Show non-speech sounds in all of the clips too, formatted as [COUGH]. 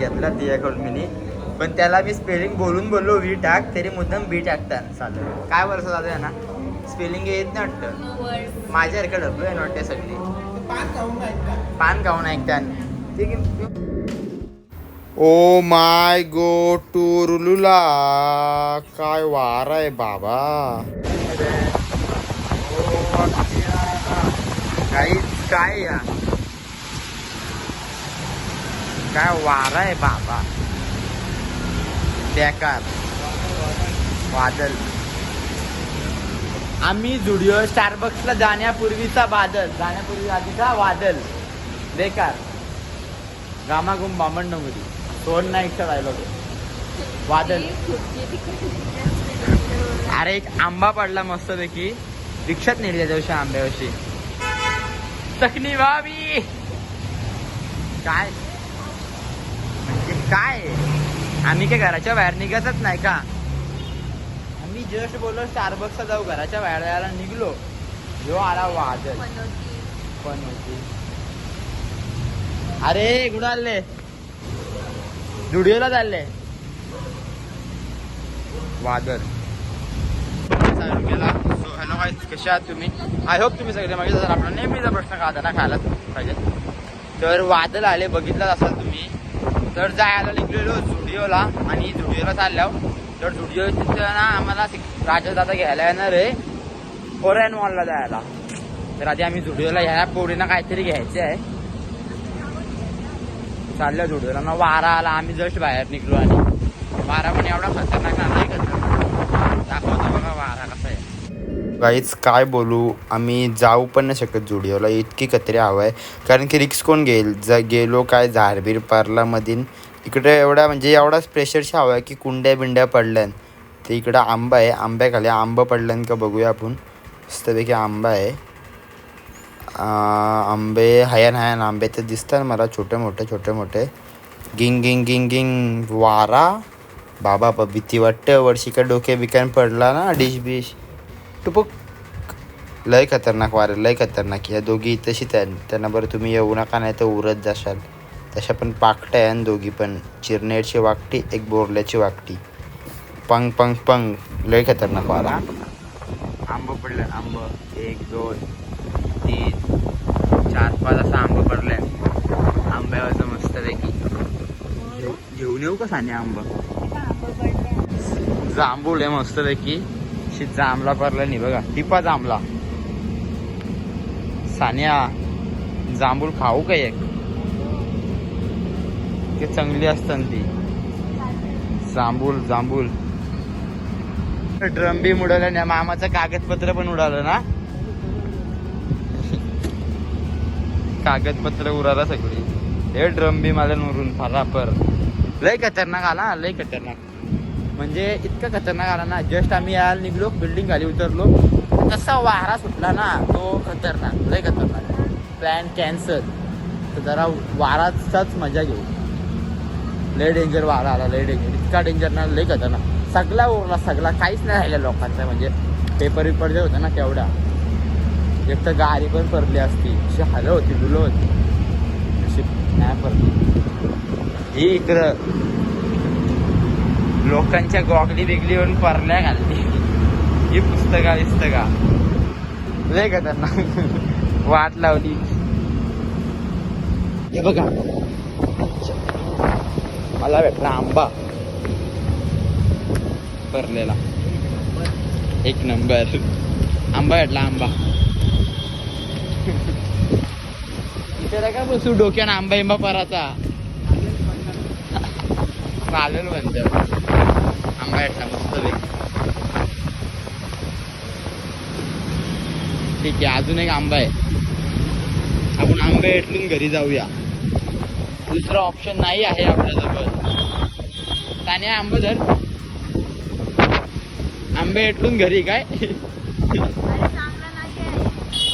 घेतला तिच्याकडून मी पण त्याला मी स्पेलिंग बोलून बोललो वी टाक तरी मुद्दाम बी टाकतात चालेल. काय वर्ष झालं आहे ना? स्पेलिंग येत नाही वाटतं. माझ्यासारखं डब्ल्यू आहे वाटते सगळी. पान खाऊन ऐकतात ठीक आहे. ओ माय गो टुरुलुला काय वार आहे बाबा. काही काय या? काय वारा आहे बाबा. बेकार. वादल आम्ही जुडिओ स्टारबक्सला जाण्यापूर्वीचा बादल. जाण्यापूर्वी आधीचा वादल. बेकार. गामागुम बामणनगरी. सोन नाईकचा डायलॉग वादल. अरे एक आंबा पडला मस्त पैकी रिक्षात नेली त्या दिवशी आंब्यावशी चकनी भाभी काय? काय? आम्ही काय घराच्या बाहेर निघतच नाही का? आम्ही जस्ट बोललो स्टारबक्सला जाऊ घराच्या बाहेर जायला निघलो. जो आला वादळ. पण होती अरे कुठं आले जुडिओला चालले. वादळ. चालू केला सो हॅलो कसे आहात तुम्ही? आय होप तुम्ही सगळे मागे जर आपला नेहमीचा प्रश्न खाताना खायला पाहिजे? तर वादळ आले बघितलं असाल तुम्ही. तर जायला निघलेलो झुडिओला आणि झुडिओला चाललो तर झुडिओ तिथं ना आम्हाला राजदादा घ्यायला येणार आहे. ओरॅन मॉलला जायला. तर आधी आम्ही झुडिओला घ्यायला पोरीना काहीतरी घ्यायचे आहे चाललो झुडिओला. ना वारा आला. आम्ही जस्ट बाहेर निघलो आणि. वारा पण एवढा खतरनाक नाही खतरनाक दाखवतो बघा वारा कसा गाईच काय बोलू? आम्ही जाऊ पण नाही शकत जुडिओला इतकी कत्री हवं आहे. कारण की रिक्स कोण घेईल? ज गेलो काय? झारबीर पार्लामधीन इकडे एवढा म्हणजे एवढाच प्रेशरशी हवा आहे की कुंड्या बिंड्या पडल्यान. ते इकडं आंबा आहे. आंब्याखाली आंबा पडल्यान का बघूया आपण. मस्तपैकी आंबा आहे. आंबे हयान हयान आंबे तर दिसतात मला. छोटे मोठे छोटे मोठे. गिंग गिंग गिंग गिंग. वारा. बाबा बाबा भीती वाटतं. वर्षी का डोके बिकान पडला ना डिश बिश टुपुक. लय खतरनाक वारे लय खतरनाक. या दोघी तशी त्या त्यांना बरं तुम्ही येऊ नका नाही तर उरत जाशाल. तशा पण पाकट्या आहे आणि दोघी पण. चिरनेरची वाकटी एक बोरल्याची वाकटी. पंग पंग पंग. लय खतरनाक वारा. आंब पडले आंब. एक दोन तीन चार पाच असं आंब पडले. आंब्यावरचं मस्त पैकी. घेऊन येऊ का साने आंब? जांभूळ आहे मस्त पैकी. शी जांभला पडला नाही बघा. टिपा जांभला सानिया जांभूळ खाऊ का एक? ते चांगली असतात ती. जांभूळ जांभूळ. ड्रम बी उडालं ना मामाचं कागदपत्र पण उडालं ना? कागदपत्र उडाला सगळी. हे ड्रम बी मला फाला पर. लय खतरनाक आला लय खतरनाक. म्हणजे इतकं खतरनाक आला ना. जस्ट आम्ही यायला निघलो बिल्डिंग खाली उतरलो. कसा वारा सुटला ना तो खतरनाक लय खतरनाक. प्लॅन कॅन्सल तर जरा वाराचाच मजा घेऊ. लय डेंजर वारा आला लय डेंजर इतका डेंजर ना लय खतरनाक. सगळा उरला सगळा काहीच नाही राहिला लोकांचा म्हणजे पेपर विपर जे होतं ना तेवढा. एक तर गाडी पण पडली असती अशी हलं होती डुलं होती. अशी नाही पडली हे इकडं. लोकांच्या गॉगली बिगलीवरून येऊन परल्या घालली ही पुस्तका बिस्तका लय खतरनाक. वाट लावली. हे बघा. मला भेटला आंबा. परलेला एक नंबर. आंबा भेटला आंबा. इथे का बसू डोक्यानं आंबा इंबा पराचा? चालेल म्हणतो. मस्त पैकी. ठीक आहे अजून एक आंबा आहे. आपण आंबे भेटून घरी जाऊया. दुसरा ऑप्शन नाही आहे आपल्याजवळ. त्याने आंबा धर. आंबे भेटून घरी काय?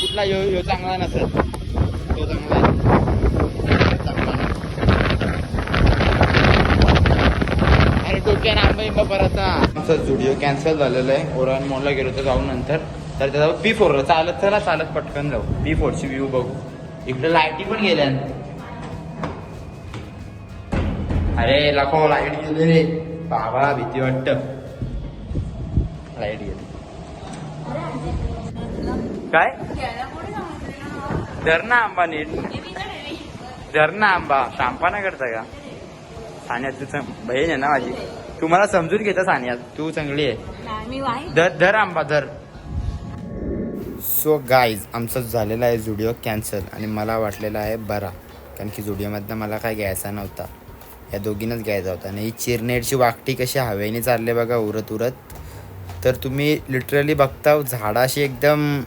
कुठला यो यो चांगला नसेल. तो. चांगला नाही. अरे डोक्यानं आंबा इंबा आमचा स्टुडिओ कॅन्सल झालेलं आहे. ओरान मॉलला गेलो तर जाऊन नंतर. तर त्याचा पी फोर चालत चला चालत पटकन जाऊ. पी फोरची व्ह्यू बघू. इकडे लाईटी पण गेल्या. अरे लखो लाइट गेली रे. बाबा भीती वाटत. लाइट गेली. काय? धरणा आंबा नीट. धरणा आंबा. शांपा नाही करता का? ठाण्यात तुझं बहीण आहे ना माझी? तू मला समजून घेता सानिया. तू चांगली आहे. मी वाईट. धर धर आंबा धर. सो गाईज आमचा झालेला आहे जुडिओ कॅन्सल आणि मला वाटलेला आहे बरा. कारण की जुडिओमधनं मला काय घ्यायचा नव्हता. या दोघींनाच घ्यायचा होता. आणि ही चिरनेरची वाकटी कशी हवेने चालले बघा उरत उरत. तर तुम्ही लिटरली बघता झाडं अशी एकदम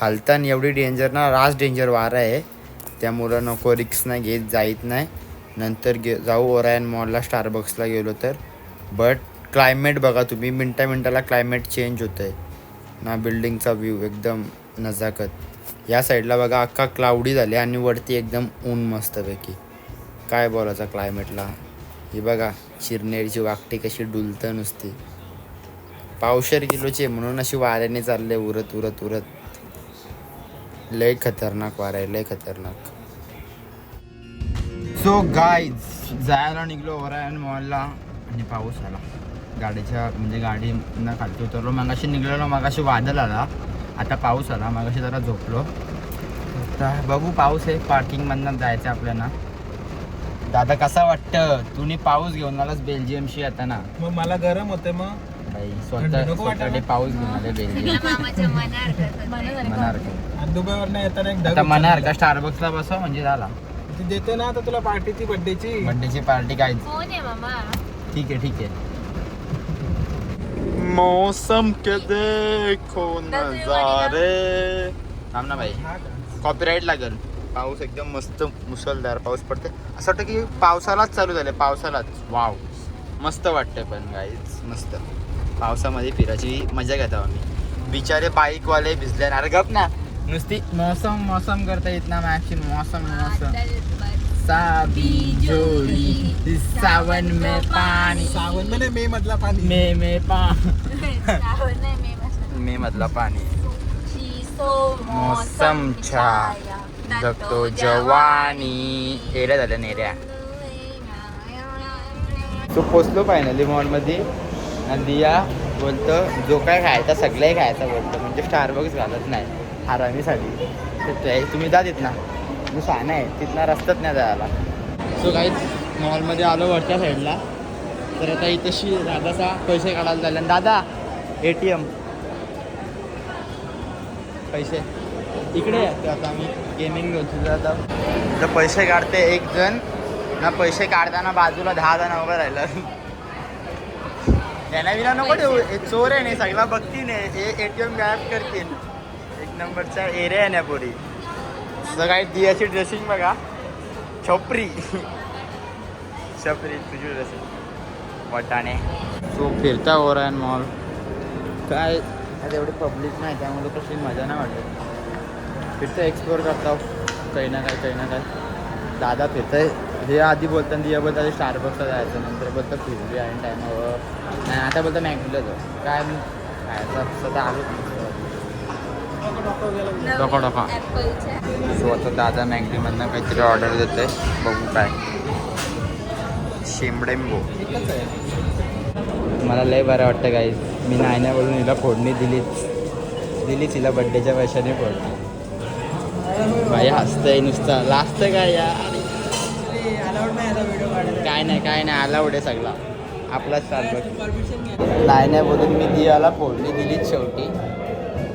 हालताना एवढी डेंजर ना रास डेंजर वारा आहे. त्यामुळं नको रिक्स नाही घेत जाईत नाही. नंतर गे जाऊ ओरायन मॉलला स्टारबक्सला गेलो तर. बट क्लायमेट बघा तुम्ही मिनटा मिनटाला क्लायमेट चेंज होतं आहे ना बिल्डिंगचा व्ह्यू एकदम नजाकत. या साईडला बघा अख्खा क्लाउडी झाले आणि वरती एकदम ऊन मस्तपैकी. काय बोलायचं क्लायमेटला ही बघा चिरनेरची वाकटी कशी डुलतं नुसती. पावशेर किलोची आहे म्हणून अशी वाऱ्याने चालले उरत उरत उरत. लय खतरनाक वारा आहे लय खतरनाक. सो गाय जायला निघलो ओरायन मॉलला आणि पाऊस आला. गाडीच्या म्हणजे गाडी न खालती उतरलो. मगाशी निघलेलो मगाशी वादळ आला. आता पाऊस आला. मगाशी जरा झोपलो. आता बघू पाऊस आहे. पार्किंगमधनं जायचं आपल्याला. दादा कसा वाटतं? तुम्ही पाऊस घेऊन आलास बेल्जियमशी आता ना? मग मला गरम होते मग. बाई स्वतः? स्वतःकडे पाऊस घेऊन आले बेल्जियम. मनार आणि दुबईवरनं येताना एक ढग आता उचलला. मनार का स्टारबक्सला बसव म्हणजे झाला. ती देते ना आता तुला पार्टी ती बर्थडेची बड्डेची पार्टी काय? आहे मामा. ठीक आहे ठीक आहे. मौसम के देखो नजारे। थांब ना भाई? कॉपीराईट लागेल. पाऊस एकदम मस्त मुसळधार पाऊस पडते असं वाटतं की पावसालाच चालू झालं पावसालाच. वाव मस्त वाटतंय पण गाईच मस्त. पावसामध्ये फिरायची मजा घेतो आम्ही. बिचारे बाईकवाले भिजले. अरे गप ना. नुसती मौसम मौसम करता येत ना मॅक्सी मौसम मौसम. साबी जोडी सावन में पानी सावन महिने मे मधला पाणी. मे मे पा. श्रावण नाही मे मे मधला पाणी. [LAUGHS] मौसम छाया. जगतो जवानी. एऱ्या झाल्या नेऱ्या तो पोचलो फायनली मॉलमध्ये आणि दिया बोलतो जो काय खायचा सगळंही खायचा बोलतो. म्हणजे स्टारबक्स घालत नाही. आरामीसाठी तर ते तुम्ही जा तिथना. मी शहाणा आहे. तिथनं रस्ताच नाही जायला. सो काही मॉलमध्ये आलो वरच्या साईडला तर आता इथंशी दादाचा पैसे काढायला झाले आणि दादा ए टी एम. पैसे. इकडे आता आम्ही गेमिंग घेतो आता. तर पैसे काढते एक जण. ना पैसे काढताना बाजूला दहा जण उभं राहिलं. त्यांना विना नको ठेवू चोर आहे नाही सगळा बघतील हे ए टी एम गायब करतील एक नंबरचा एरिया आहे ना पुरी. सगळ्या दियाची ड्रेसिंग बघा. छपरी. छपरी तुझी ड्रेसिंग वाटाणे. तो फिरता ओरायन मॉल काय? एवढी पब्लिक नाही त्यामुळे कशी मजा नाही वाटत. फिरतं एक्सप्लोअर करता. काही ना काय काही ना काय दादा फिरतंय. हे आधी बोलताना दिया बोलता स्टारबक्सला जायचं. नंतर बोलतं फिरली आणि टायमावर नाही आता बोलतं मॅगडीला जाऊ. काय? मी खायचं स्वतः आलो. डोका डोका. सो आता दादा मॅगडीमधनं काहीतरी ऑर्डर देते बघू काय. शेंबडेंबो मला लय बरं वाटतं गाईज मी नाही नाही बोलून हिला फोडणी दिलीच. दिलीच हिला बड्डेच्या पैशाने फोडणी भाई हसतंय नुसतं. लाजतं काय या काय नाही काय नाही. अलाउड आहे सगळा. आपलाच चालू नाही नाही बोलून मी दियाला फोडणी दिलीच शेवटी.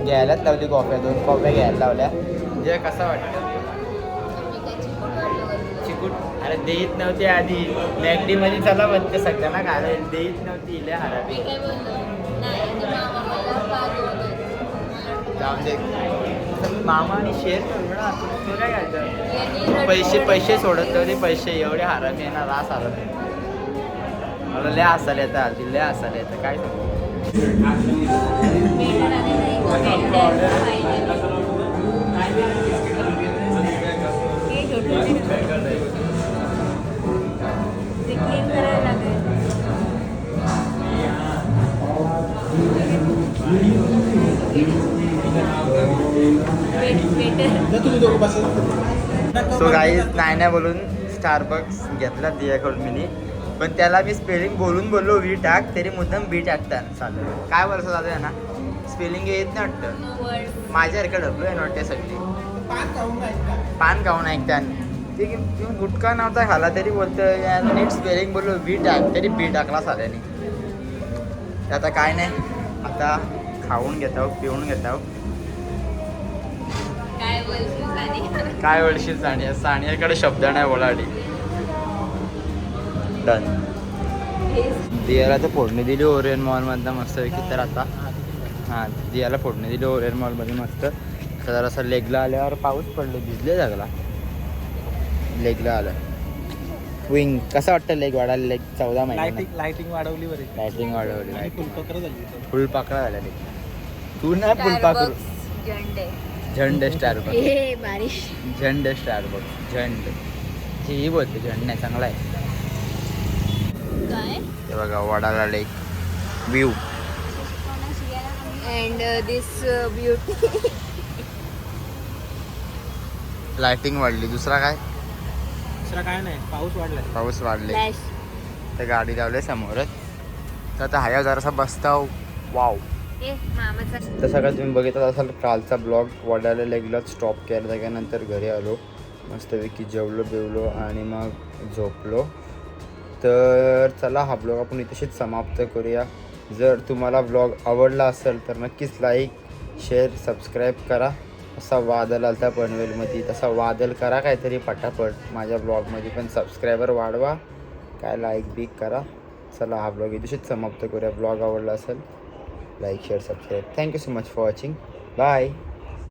घ्यायलाच लावली कॉफ्या दोन कॉफ्या घ्यायला लावल्या. म्हणजे कसं वाटतं चिकूट? अरे देत नव्हती आधी. मॅगडी मध्ये चला म्हणते सगळ्यांना खायला. देत नव्हती इले. जाऊन दे. मामा आणि शेअर करू काय घ्यायचं पैसे. पैसे सोडत तरी पैसे एवढे हरामी ना रास हरामी मला लय हसायला येतं आधी लय हसायला येतं. काय सांगू? सो काही नाही नाही बोलून स्टारबक्स घेतला दियाकडून मी पण त्याला मी स्पेलिंग बोलून बोललो वी टाक तरी मुद्दाम बी टाकतात. चालेल. काय वर्ष झालं आहे ना स्पेलिंग येत नाही वाटतं. माझ्यासारखं डब्ल्यू आहे वाटते सगळी. पान खाऊन ऐकता पान खाऊन ऐकतात ते की तुम्ही गुटखा नव्हता खाला तरी बोलतं यार नीट स्पेलिंग बोललो बी टाक तरी बी टाकला साल्याने आता काय नाही. आता खाऊन घेतो पिऊन घेतो काय बोलशील सानिया? सानियाकडे शब्द नाही बोलाडी डन दियाला तर फोडणी दिली ओरियन मॉलमधनं मस्त तर आता हां दियाला फोडणी दिली ओरियन मॉलमध्ये मस्त. तर जरासा लेगला आल्यावर पाऊस पडले भिजले लागला लेगला आलं. विंग कसं वाटतं लेग वाढायला? लेग चौदा महिने लाइटिंग लाइटिंग वाढवली बरी. लायटिंग वाढवली आणि फुलपत्र झाली. फुलपाकळा झाला लेग तू नाही फुलपाकरू झंडे. झंड स्टार बघ बारिश. झंड स्टार बघ झंड. ही बोलते झंड नाही चांगला आहे. ते बघा Wadala lake view and this beauty lighting वाढली. दुसरा काय? दुसरा काय नाही. पाऊस वाढलाय. पाऊस वाढले. तर गाडी लावले समोरच तर आता हाया जरासा बसताव. वाव ए मामाचा. तसं काय तुम्ही बघितलं असाल कालचा ब्लॉग वडाला लेगलाच स्टॉप केला. त्याच्यानंतर घरी आलो. मस्तपैकी जेवलो बिवलो आणि मग झोपलो. तर चला हा ब्लॉग आपण इथेच समाप्त करूया. जर तुम्हाला ब्लॉग आवडला असेल तर नक्कीच लाईक शेअर सबस्क्राईब करा. असा वादल आलता पनवेलमध्ये. तसा वादल करा काहीतरी पटापट. माझ्या ब्लॉगमध्ये पण सबस्क्रायबर वाढवा. काय लाईक बिक करा. चला हा ब्लॉग इथेच समाप्त करूया. ब्लॉग आवडला असेल like share subscribe thank you so much for watching bye